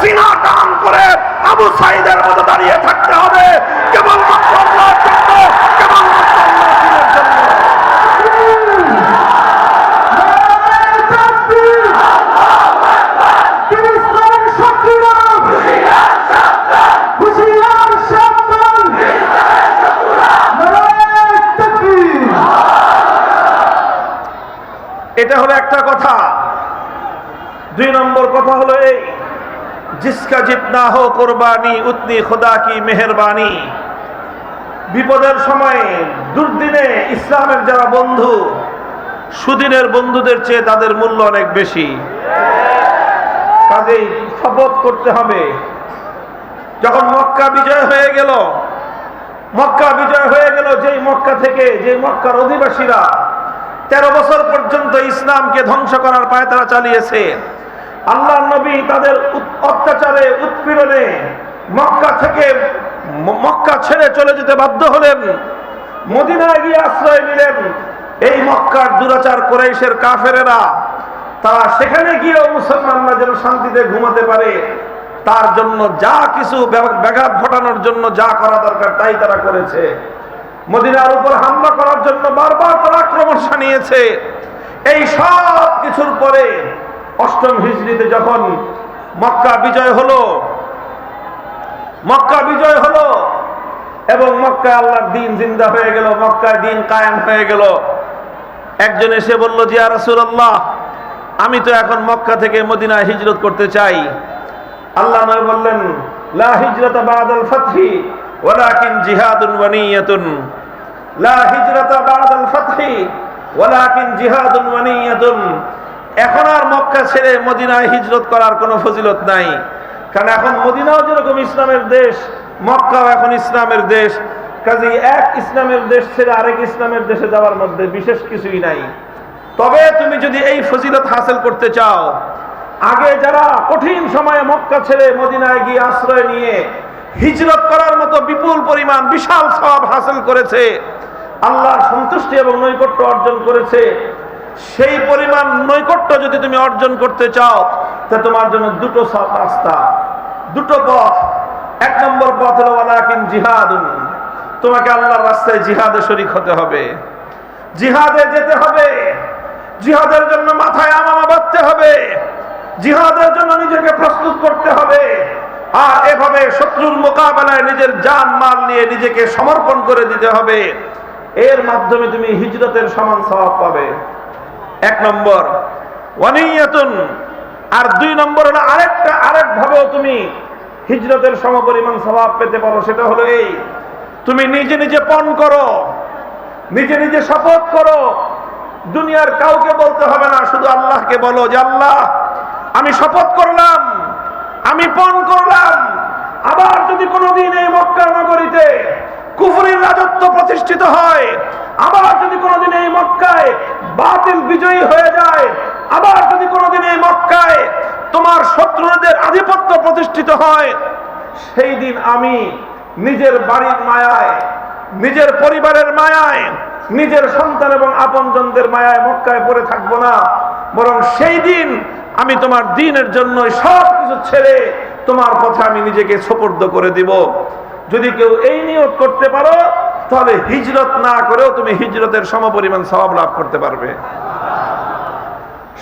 সিনা টান করে আবু সাইদের মতো দাঁড়িয়ে থাকতে হবে। কেবল এটা হলো একটা কথা দুই নম্বর কথা হলো এই জিসকা জিতনা হো কোরবানি উতনি খোদা কি মেহরবানি বিপদের সময়ে দুর্দিনে ইসলামের যারা বন্ধু, সুদিনের বন্ধুদের চেয়ে তাদের মূল্য অনেক বেশি। কাজেই শপথ করতে হবে। যখন মক্কা বিজয় হয়ে গেল, মক্কা বিজয় হয়ে গেল, যেই মক্কা থেকে যে মক্কার অধিবাসীরা তেরো বছর পর্যন্ত ইসলামকে ধ্বংস করার পায়ে তারা চালিয়েছে। আল্লাহ নবী তাদের অত্যাচারে, উৎপীড়নে মক্কা থেকে মক্কা ছেড়ে চলে যেতে বাধ্য হলেন। মদিনায় গিয়ে আশ্রয় নিলেন। এই মক্কার দুরাচার কোরাইশের কাফেরেরা, তারা সেখানে গিয়েও মুসলমানরা যেন শান্তিতে ঘুমাতে পারে, তার জন্য যা কিছু ব্যাঘাত ঘটানোর জন্য যা করা দরকার তাই তারা করেছে। মদিনার উপর হামলা করার জন্য বারবার তারা আক্রমণ সানিয়েছে এই সব কিছুর পরে অষ্টম হিজড়িতে যখন মক্কা বিজয় হলো, মক্কা বিজয় হলো এবং মক্কায় আল্লাহর দিন জিন্দা হয়ে গেল, মক্কায় দিন কায়েম হয়ে গেল। একজন এসে বলল, জিয়া রাসূলুল্লাহ, আমি তো এখন মক্কা থেকে মদিনায় হিজরত করতে চাই। আল্লাহ নবী বললেন, লা হিজরাতা বাদাল ফাতহি, ওয়ালাকিন জিহাদুন ওয়া লা হিজরাতা বাদাল ফাতহি, ওয়ালাকিন জিহাদুন ওয়া এখন আর মক্কা ছেড়ে মদিনায় হিজরত করার কোনো ফজিলত নাই। কারণ এখন মদিনাও যেরকম ইসলামের দেশ, মক্কাও এখন ইসলামের দেশ। কাজে এক ইসলামের দেশ ছেড়ে আরেক ইসলামের দেশে যাওয়ার মধ্যে বিশেষ কিছুই নাই। তবে তুমি যদি এই ফজিলত হাসিল করতে চাও, আগে যারা কঠিন সময়ে মক্কা ছেড়ে মদিনায় গিয়ে আশ্রয় নিয়ে হিজরত করার মতো বিপুল পরিমাণ, বিশাল সব হাসিল করেছে, আল্লাহর সন্তুষ্টি এবং নৈকট্য অর্জন করেছে সেই পরিমাণ নৈকট্য যদি তুমি অর্জন করতে চাও, তা তোমার জন্য দুটো রাস্তা। দুটো পথ। এক নম্বর পথ হলো, ওয়ালাকিন জিহাদুন। তোমাকে আল্লাহর রাস্তায় জিহাদে শরিক হতে হবে। জিহাদে যেতে হবে। জিহাদের জন্য মাথায় আমামা বাঁধতে হবে। জিহাদের জন্য নিজেকে প্রস্তুত করতে হবে। আর এভাবে শত্রুর মোকাবেলায় নিজের যান মাল নিয়ে নিজেকে সমর্পণ করে দিতে হবে। এর মাধ্যমে তুমি হিজরতের সমান স্বভাব পাবে। এক নম্বর। আর দুই নম্বর হলো আরেকটা, আরেক ভাবেও তুমি হিজরতের সমপরিমাণ স্বভাব পেতে পারো, সেটা হলো এই। তুমি নিজে নিজে পণ করো, নিজে নিজে শপথ করো। দুনিয়ার কাউকে বলতে হবে না, শুধু আল্লাহকে বলো যে, আল্লাহ, আমি শপথ করলাম, আমি পণ করলাম। আবার যদি কোনোদিন এই মক্কা নগরীতে কুফুরির রাজত্ব প্রতিষ্ঠিত হয় আবার যদি কোনোদিন এই মক্কায় বাতিল বিজয়ী হয়ে যায়, আবার যদি কোনোদিন এই মক্কায় তোমার শত্রুদের আধিপত্য প্রতিষ্ঠিত হয়, সেই দিন আমি নিজের বাড়ির মায়ায়, নিজের পরিবারের মায়ায়, নিজের সন্তান এবং আপনজনদের মায়ায় মক্কায় পড়ে থাকব না। বরং সেই দিন আমি তোমার দিনের জন্য সব কিছু ছেড়ে তোমার পথে আমি নিজেকে সোপর্দ করে দিব। যদি কেউ এই নিয়োগ করতে পারো তাহলে হিজরত না করেও তুমি হিজরতের সমপরিমাণ স্বভাব লাভ করতে পারবে।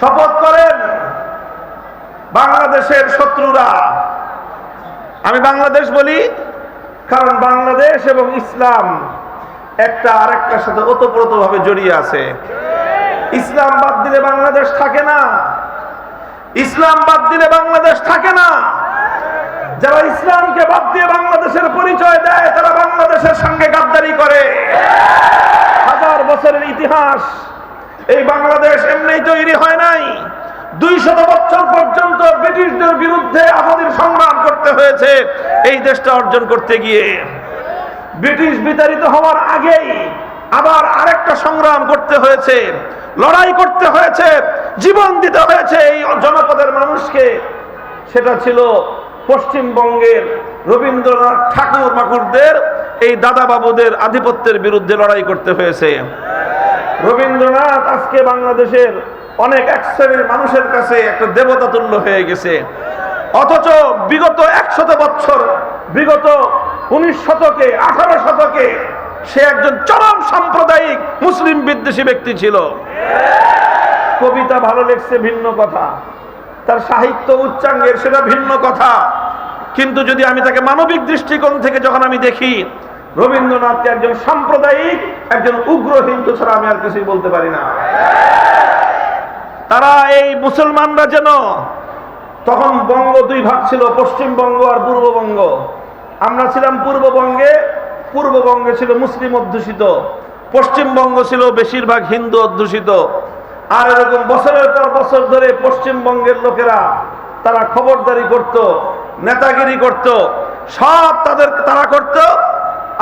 শপথ করেন বাংলাদেশের শত্রুরা। আমি বাংলাদেশ বলি কারণ বাংলাদেশ এবং ইসলাম একটা আরেকটার সাথে ওতপ্রোত ভাবে জড়িয়ে আছে। ইসলাম বাদ দিলে বাংলাদেশ থাকে না। ইসলাম বাদ দিলে বাংলাদেশ থাকে না। যারা ইসলামকে বাদ দিয়ে বাংলাদেশের পরিচয় দেয়, তারা বাংলাদেশের সঙ্গে গাদ্দারি করে। হাজার বছরের ইতিহাস, এই বাংলাদেশ এমনি তৈরি হয় নাই। দুই শত বছর পর্যন্ত ব্রিটিশদের বিরুদ্ধে আজাদির সংগ্রাম করতে হয়েছে, এই দেশটা অর্জন করতে গিয়ে। ব্রিটিশ বিতাড়িত হওয়ার আগেই আবার আরেকটা সংগ্রাম করতে হয়েছে, লড়াই করতে হয়েছে, জীবন দিতে হয়েছে এই জনপদের মানুষকে। সেটা ছিল পশ্চিমবঙ্গের রবীন্দ্রনাথ ঠাকুর মাকুরদের, এই দাদা বাবুদের আধিপত্যের বিরুদ্ধে লড়াই করতে হয়েছে। রবীন্দ্রনাথ আজকে বাংলাদেশের অনেক এক শ্রেণির মানুষের কাছে একটা দেবতা তুল্য হয়ে গেছে। অথচ বিগত একশত বছর, বিগত উনিশ শতকে, আঠারো শতকে সে একজন চরম সাম্প্রদায়িক মুসলিম বিদ্বেষী ব্যক্তি ছিল। কবিতা ভালো লেখছে, ভিন্ন কথা। তার সাহিত্য উচ্চাঙ্গের সেটা ভিন্ন কথা। কিন্তু যদি আমি তাকে মানবিক দৃষ্টিকোণ থেকে যখন আমি দেখি রবীন্দ্রনাথকে একজন সাম্প্রদায়িক, একজন উগ্র হিন্দু ছাড়া আমি আর কিছুই বলতে পারি না। তারা এই মুসলমানরা যেন, তখন বঙ্গ দুই ভাগ ছিল, পশ্চিমবঙ্গ আর পূর্ববঙ্গ। আমরা ছিলাম পূর্ববঙ্গে পূর্ববঙ্গে ছিল মুসলিম অধ্যুষিত, পশ্চিমবঙ্গ ছিল বেশিরভাগ হিন্দু অধ্যুষিত। আর এরকম বছরের পর বছর ধরে পশ্চিমবঙ্গের লোকেরা তারা খবরদারি করত, নেতাগিরি করত, সব তাদের, তারা করত,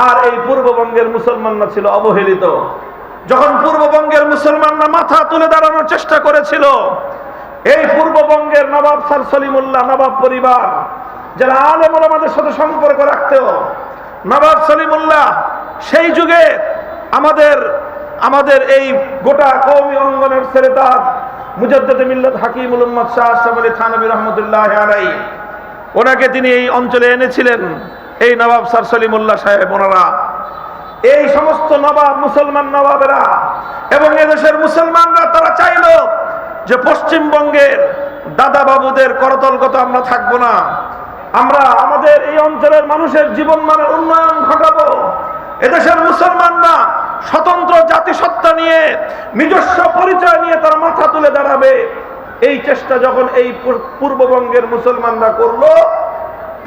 আর এই পূর্ববঙ্গের মুসলমানরা ছিল অবহেলিত। যখন পূর্ববঙ্গের মুসলমানরা মাথা তুলে দাঁড়ানোর চেষ্টা করেছিল, এই পূর্ববঙ্গের নবাব স্যার সলিমুল্লাহ, নবাব পরিবার, যারা আলেমুল আমাদের সাথে সম্পর্ক রাখতেও নবাব সলিমুল্লাহ, সেই যুগে আমাদের আমাদের এই গোটা কৌমি অঙ্গনের সেরেতাজ মুজাদ্দদ মিল্লাত হাকিমুল উম্মদ শাহ আলী থানবী রহমতুল্লাহ ওনাকে তিনি এই অঞ্চলে এনেছিলেন, এই নবাব স্যার সলিমুল্লাহ সাহেব ওনারা। এই সমস্ত নবাব, মুসলমান নবাবেরা এবং এদেশের মুসলমানরা তারা চাইল যে পশ্চিমবঙ্গের দাদা বাবুদের করতলগত আমরা থাকব না। আমরা আমাদের এই অঞ্চলের মানুষের জীবনমানের উন্নয়ন ঘটাবো। এদেশের মুসলমানরা স্বতন্ত্র জাতিসত্তা নিয়ে, নিজস্ব পরিচয় নিয়ে তার মাথা তুলে দাঁড়াবে। এই চেষ্টা যখন এই পূর্ববঙ্গের মুসলমানরা করল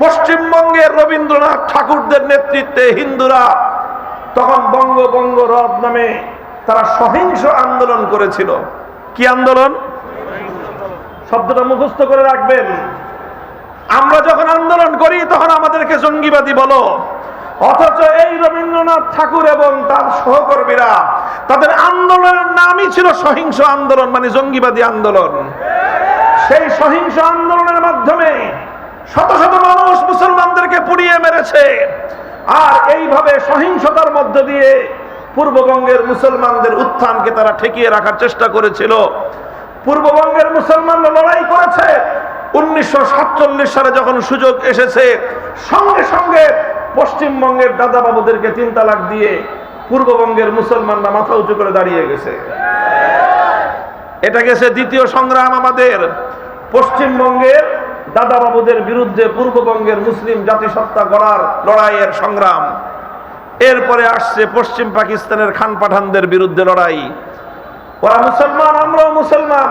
পশ্চিমবঙ্গের রবীন্দ্রনাথ ঠাকুরদের নেতৃত্বে হিন্দুরা, তখন বঙ্গবঙ্গ রথ নামে তারা সহিংস আন্দোলন করেছিল। কি আন্দোলন? শব্দটা মুখস্থ করে রাখবেন। আমরা যখন আন্দোলন করি, তখন আমাদেরকে জঙ্গিবাদী বলো। অথচ এই রবীন্দ্রনাথ ঠাকুর এবং তার সহকর্মীরা, তাদের আন্দোলনের নামই ছিল সহিংস আন্দোলন মানে জঙ্গিবাদী আন্দোলন। সেই সহিংস আন্দোলনের মাধ্যমে শত শত মানুষ মুসলমানদেরকে পুড়িয়ে মেরেছে। আর এইভাবে সহিংসতার মধ্য দিয়ে পূর্ববঙ্গের মুসলমানদের উত্থানকে তারা ঠেকিয়ে রাখার চেষ্টা করেছিল। পূর্ববঙ্গের মুসলমানরা লড়াই করেছে। উনিশশো সাতচল্লিশ সালে যখন সুযোগ এসেছে, সঙ্গে সঙ্গে পশ্চিমবঙ্গের দাদা বাবুদেরকে তিন তালাক দিয়ে পূর্ববঙ্গের মুসলমানরা মাথা উঁচু করে দাঁড়িয়ে গেছে। এটা গেছে দ্বিতীয় সংগ্রাম আমাদের। পশ্চিমবঙ্গের দাদা বাবুদের বিরুদ্ধে পূর্ববঙ্গের মুসলিম জাতিসত্তা গড়ার লড়াইয়ের সংগ্রাম। এরপরে আসছে পশ্চিম পাকিস্তানের খান পাঠানদের বিরুদ্ধে লড়াই। ওরা মুসলমান, আমরাও মুসলমান।